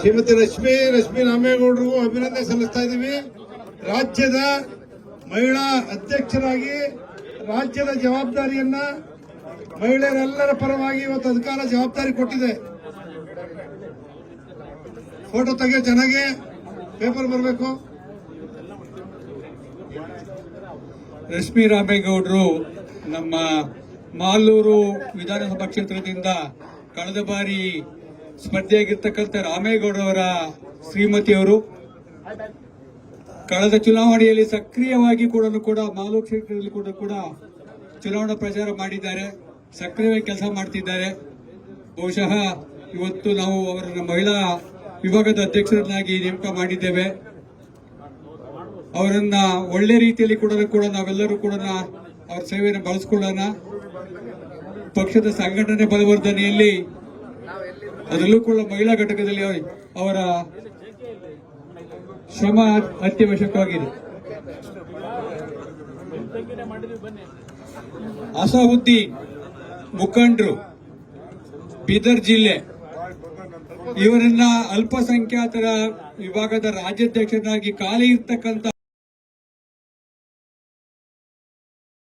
ಶ್ರೀಮತಿ ರಶ್ಮಿ ರಶ್ಮಿ ರಾಮೇಗೌಡರಿಗೂ ಅಭಿನಂದನೆ ಸಲ್ಲಿಸ್ತಾ ಇದ್ದೀವಿ. ರಾಜ್ಯದ ಮಹಿಳಾ ಅಧ್ಯಕ್ಷರಾಗಿ ರಾಜ್ಯದ ಜವಾಬ್ದಾರಿಯನ್ನ ಮಹಿಳೆಯರೆಲ್ಲರ ಪರವಾಗಿ ಇವತ್ತು ಅಧಿಕಾರ ಜವಾಬ್ದಾರಿ ಕೊಟ್ಟಿದೆ. ಫೋಟೋ ತೆಗೆಯೋ ಚೆನ್ನಾಗಿ ಪೇಪರ್ ಬರಬೇಕು. ರಶ್ಮಿ ರಾಮೇಗೌಡರು ನಮ್ಮ ಮಾಲೂರು ವಿಧಾನಸಭಾ ಕ್ಷೇತ್ರದಿಂದ ಕಳೆದ ಬಾರಿ ಸ್ಪರ್ಧೆಯಾಗಿರ್ತಕ್ಕಂಥ ಶ್ರೀಮತಿ ಶ್ರೀಮತಿಯವರು, ಕಳೆದ ಚುನಾವಣೆಯಲ್ಲಿ ಸಕ್ರಿಯವಾಗಿ ಕೂಡ ಕೂಡ ಮಾಲೂರು ಕ್ಷೇತ್ರದಲ್ಲಿ ಕೂಡ ಕೂಡ ಚುನಾವಣಾ ಪ್ರಚಾರ ಮಾಡಿದ್ದಾರೆ, ಸಕ್ರಿಯವಾಗಿ ಕೆಲಸ ಮಾಡ್ತಿದ್ದಾರೆ. ಬಹುಶಃ ಇವತ್ತು ನಾವು ಅವರನ್ನು ಮಹಿಳಾ ವಿಭಾಗದ ಅಧ್ಯಕ್ಷರನ್ನಾಗಿ ನೇಮಕ ಮಾಡಿದ್ದೇವೆ. ಅವರನ್ನ ಒಳ್ಳೆ ರೀತಿಯಲ್ಲಿ ಕೂಡ ಕೂಡ ನಾವೆಲ್ಲರೂ ಕೂಡ ಅವ್ರ ಸೇವೆಯನ್ನು ಬಳಸ್ಕೊಳ್ಳೋಣ. ಪಕ್ಷದ ಸಂಘಟನೆ ಬಲವರ್ಧನೆಯಲ್ಲಿ ಅದರಲ್ಲೂ ಕೂಡ ಮಹಿಳಾ ಘಟಕದಲ್ಲಿ ಅವರ ಶ್ರಮ ಅತ್ಯವಶ್ಯಕವಾಗಿದೆ. ಅಸಾವುದ್ದೀನ್ ಮುಖಂಡರು, ಬೀದರ್ ಜಿಲ್ಲೆ. ಇವರನ್ನ ಅಲ್ಪಸಂಖ್ಯಾತರ ವಿಭಾಗದ ರಾಜ್ಯಾಧ್ಯಕ್ಷರಾಗಿ ಖಾಲಿ ಇರ್ತಕ್ಕಂಥ